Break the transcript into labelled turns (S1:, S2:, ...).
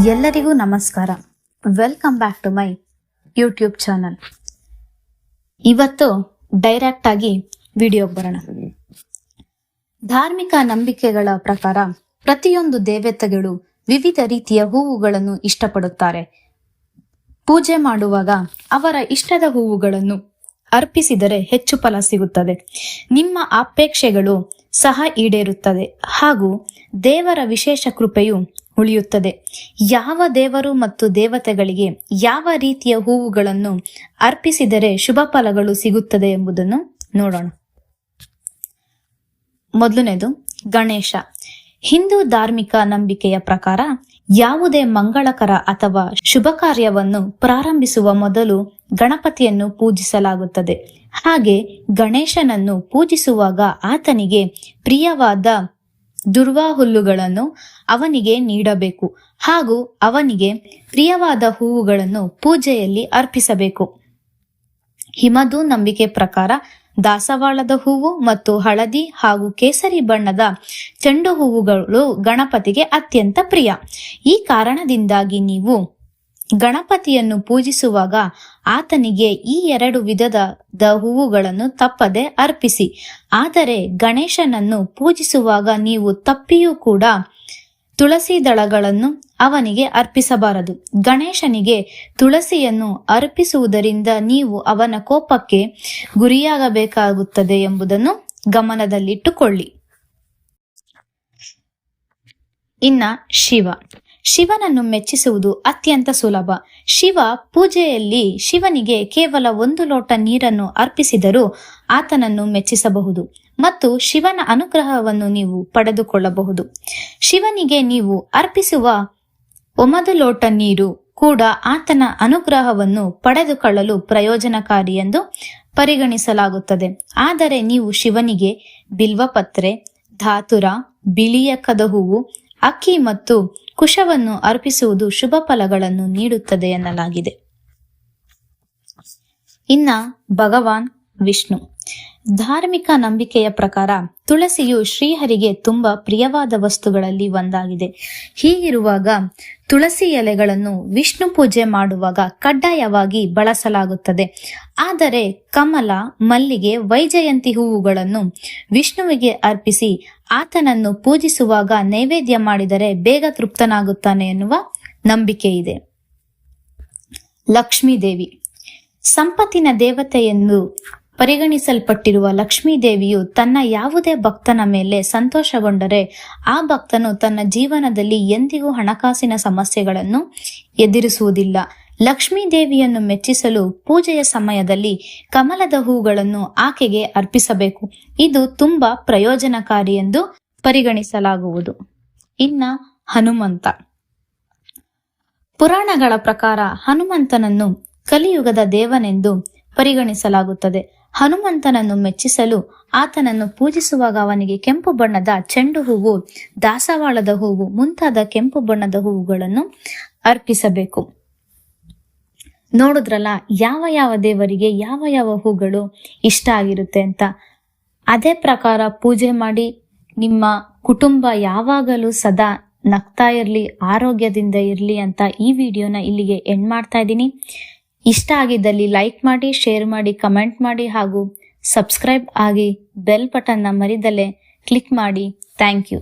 S1: ಎಲ್ಲರಿಗೂ ನಮಸ್ಕಾರ. Welcome back to my YouTube channel ಇವತ್ತು ಡೈರೆಕ್ಟ್ ಆಗಿ ವಿಡಿಯೋಗೆ ಬರೋಣ. ಧಾರ್ಮಿಕ ನಂಬಿಕೆಗಳ ಪ್ರಕಾರ ಪ್ರತಿಯೊಂದು ದೇವತೆಗಳು ವಿವಿಧ ರೀತಿಯ ಹೂವುಗಳನ್ನು ಇಷ್ಟಪಡುತ್ತಾರೆ. ಪೂಜೆ ಮಾಡುವಾಗ ಅವರ ಇಷ್ಟದ ಹೂವುಗಳನ್ನು ಅರ್ಪಿಸಿದರೆ ಹೆಚ್ಚು ಫಲ ಸಿಗುತ್ತದೆ. ನಿಮ್ಮ ಅಪೇಕ್ಷೆಗಳು ಸಹ ಈಡೇರುತ್ತದೆ. ಹಾಗೂ ದೇವರ ವಿಶೇಷ ಕೃಪೆಯು ಉಳಿಯುತ್ತದೆ. ಯಾವ ದೇವರು ಮತ್ತು ದೇವತೆಗಳಿಗೆ ಯಾವ ರೀತಿಯ ಹೂವುಗಳನ್ನು ಅರ್ಪಿಸಿದರೆ ಶುಭ ಫಲಗಳು ಸಿಗುತ್ತದೆ ಎಂಬುದನ್ನು ನೋಡೋಣ. ಮೊದಲನೇದು, ಗಣೇಶ. ಹಿಂದೂ ಧಾರ್ಮಿಕ ನಂಬಿಕೆಯ ಪ್ರಕಾರ ಯಾವುದೇ ಮಂಗಳಕರ ಅಥವಾ ಶುಭ ಕಾರ್ಯವನ್ನು ಪ್ರಾರಂಭಿಸುವ ಮೊದಲು ಗಣಪತಿಯನ್ನು ಪೂಜಿಸಲಾಗುತ್ತದೆ. ಹಾಗೆ ಗಣೇಶನನ್ನು ಪೂಜಿಸುವಾಗ ಆತನಿಗೆ ಪ್ರಿಯವಾದ ದುರ್ವಾ ಹುಲ್ಲುಗಳನ್ನು ಅವನಿಗೆ ನೀಡಬೇಕು ಹಾಗೂ ಅವನಿಗೆ ಪ್ರಿಯವಾದ ಹೂವುಗಳನ್ನು ಪೂಜೆಯಲ್ಲಿ ಅರ್ಪಿಸಬೇಕು. ಹಿಮದು ನಂಬಿಕೆ ಪ್ರಕಾರ ದಾಸವಾಳದ ಹೂವು ಮತ್ತು ಹಳದಿ ಹಾಗೂ ಕೇಸರಿ ಬಣ್ಣದ ಚೆಂಡು ಹೂವುಗಳು ಗಣಪತಿಗೆ ಅತ್ಯಂತ ಪ್ರಿಯ. ಈ ಕಾರಣದಿಂದಾಗಿ ನೀವು ಗಣಪತಿಯನ್ನು ಪೂಜಿಸುವಾಗ ಆತನಿಗೆ ಈ ಎರಡು ವಿಧದ ಹೂವುಗಳನ್ನು ತಪ್ಪದೆ ಅರ್ಪಿಸಿ. ಆದರೆ ಗಣೇಶನನ್ನು ಪೂಜಿಸುವಾಗ ನೀವು ತಪ್ಪಿಯೂ ಕೂಡ ತುಳಸಿ ದಳಗಳನ್ನು ಅವನಿಗೆ ಅರ್ಪಿಸಬಾರದು. ಗಣೇಶನಿಗೆ ತುಳಸಿಯನ್ನು ಅರ್ಪಿಸುವುದರಿಂದ ನೀವು ಅವನ ಕೋಪಕ್ಕೆ ಗುರಿಯಾಗಬೇಕಾಗುತ್ತದೆ ಎಂಬುದನ್ನು ಗಮನದಲ್ಲಿಟ್ಟುಕೊಳ್ಳಿ. ಇನ್ನ ಶಿವ. ಶಿವನನ್ನು ಮೆಚ್ಚಿಸುವುದು ಅತ್ಯಂತ ಸುಲಭ. ಶಿವ ಪೂಜೆಯಲ್ಲಿ ಶಿವನಿಗೆ ಕೇವಲ ಒಂದು ಲೋಟ ನೀರನ್ನು ಅರ್ಪಿಸಿದರೂ ಆತನನ್ನು ಮೆಚ್ಚಿಸಬಹುದು ಮತ್ತು ಶಿವನ ಅನುಗ್ರಹವನ್ನು ನೀವು ಪಡೆದುಕೊಳ್ಳಬಹುದು. ಶಿವನಿಗೆ ನೀವು ಅರ್ಪಿಸುವ ಒಮದು ಲೋಟ ನೀರು ಕೂಡ ಆತನ ಅನುಗ್ರಹವನ್ನು ಪಡೆದುಕೊಳ್ಳಲು ಪ್ರಯೋಜನಕಾರಿ ಎಂದು ಪರಿಗಣಿಸಲಾಗುತ್ತದೆ. ಆದರೆ ನೀವು ಶಿವನಿಗೆ ಬಿಲ್ವಪತ್ರೆ, ಧಾತುರ, ಬಿಳಿಯ ಕದಹೂವು, ಅಕ್ಕಿ ಮತ್ತು ಕುಶವನ್ನು ಅರ್ಪಿಸುವುದು ಶುಭ ಫಲಗಳನ್ನು ನೀಡುತ್ತದೆ ಎನ್ನಲಾಗಿದೆ. ಇನ್ನ ಭಗವಾನ್ ವಿಷ್ಣು. ಧಾರ್ಮಿಕ ನಂಬಿಕೆಯ ಪ್ರಕಾರ ತುಳಸಿಯು ಶ್ರೀಹರಿಗೆ ತುಂಬಾ ಪ್ರಿಯವಾದ ವಸ್ತುಗಳಲ್ಲಿ ಒಂದಾಗಿದೆ. ಹೀಗಿರುವಾಗ ತುಳಸಿ ಎಲೆಗಳನ್ನು ವಿಷ್ಣು ಪೂಜೆ ಮಾಡುವಾಗ ಕಡ್ಡಾಯವಾಗಿ ಬಳಸಲಾಗುತ್ತದೆ. ಆದರೆ ಕಮಲ, ಮಲ್ಲಿಗೆ, ವೈಜಯಂತಿ ಹೂವುಗಳನ್ನು ವಿಷ್ಣುವಿಗೆ ಅರ್ಪಿಸಿ ಆತನನ್ನು ಪೂಜಿಸುವಾಗ ನೈವೇದ್ಯ ಮಾಡಿದರೆ ಬೇಗ ತೃಪ್ತನಾಗುತ್ತಾನೆ ಎನ್ನುವ ನಂಬಿಕೆ ಇದೆ. ಲಕ್ಷ್ಮೀದೇವಿ. ಸಂಪತ್ತಿನ ದೇವತೆ ಎಂದು ಪರಿಗಣಿಸಲ್ಪಟ್ಟಿರುವ ಲಕ್ಷ್ಮೀದೇವಿಯು ತನ್ನ ಯಾವುದೇ ಭಕ್ತನ ಮೇಲೆ ಸಂತೋಷಗೊಂಡರೆ ಆ ಭಕ್ತನು ತನ್ನ ಜೀವನದಲ್ಲಿ ಎಂದಿಗೂ ಹಣಕಾಸಿನ ಸಮಸ್ಯೆಗಳನ್ನು ಎದುರಿಸುವುದಿಲ್ಲ. ಲಕ್ಷ್ಮೀ ದೇವಿಯನ್ನು ಮೆಚ್ಚಿಸಲು ಪೂಜೆಯ ಸಮಯದಲ್ಲಿ ಕಮಲದ ಹೂಗಳನ್ನು ಆಕೆಗೆ ಅರ್ಪಿಸಬೇಕು. ಇದು ತುಂಬಾ ಪ್ರಯೋಜನಕಾರಿ ಎಂದು ಪರಿಗಣಿಸಲಾಗುವುದು. ಇನ್ನ ಹನುಮಂತ. ಪುರಾಣಗಳ ಪ್ರಕಾರ ಹನುಮಂತನನ್ನು ಕಲಿಯುಗದ ದೇವನೆಂದು ಪರಿಗಣಿಸಲಾಗುತ್ತದೆ. ಹನುಮಂತನನ್ನು ಮೆಚ್ಚಿಸಲು ಆತನನ್ನು ಪೂಜಿಸುವಾಗ ಅವನಿಗೆ ಕೆಂಪು ಬಣ್ಣದ ಚೆಂಡು ಹೂವು, ದಾಸವಾಳದ ಹೂವು, ಮುಂತಾದ ಕೆಂಪು ಬಣ್ಣದ ಹೂವುಗಳನ್ನು ಅರ್ಪಿಸಬೇಕು. ನೋಡಿದ್ರಲ್ಲ, ಯಾವ ಯಾವ ದೇವರಿಗೆ ಯಾವ ಯಾವ ಹೂಗಳು ಇಷ್ಟ ಆಗಿರುತ್ತೆ ಅಂತ. ಅದೇ ಪ್ರಕಾರ ಪೂಜೆ ಮಾಡಿ ನಿಮ್ಮ ಕುಟುಂಬ ಯಾವಾಗಲೂ ಸದಾ ನಗ್ತಾ ಇರಲಿ, ಆರೋಗ್ಯದಿಂದ ಇರಲಿ ಅಂತ ಈ ವಿಡಿಯೋನ ಇಲ್ಲಿಗೆ ಎಂಡ್ ಮಾಡ್ತಾ ಇದ್ದೀನಿ. ಇಷ್ಟ ಆಗಿದ್ದಲ್ಲಿ ಲೈಕ್ ಮಾಡಿ ಶೇರ್ ಮಾಡಿ ಕಮೆಂಟ್ ಮಾಡಿ ಹಾಗೂ ಸಬ್ಸ್ಕ್ರೈಬ್ ಆಗಿ ಬೆಲ್ ಬಟನ್ನ ಮರಿದಲ್ಲೇ ಕ್ಲಿಕ್ ಮಾಡಿ. Thank you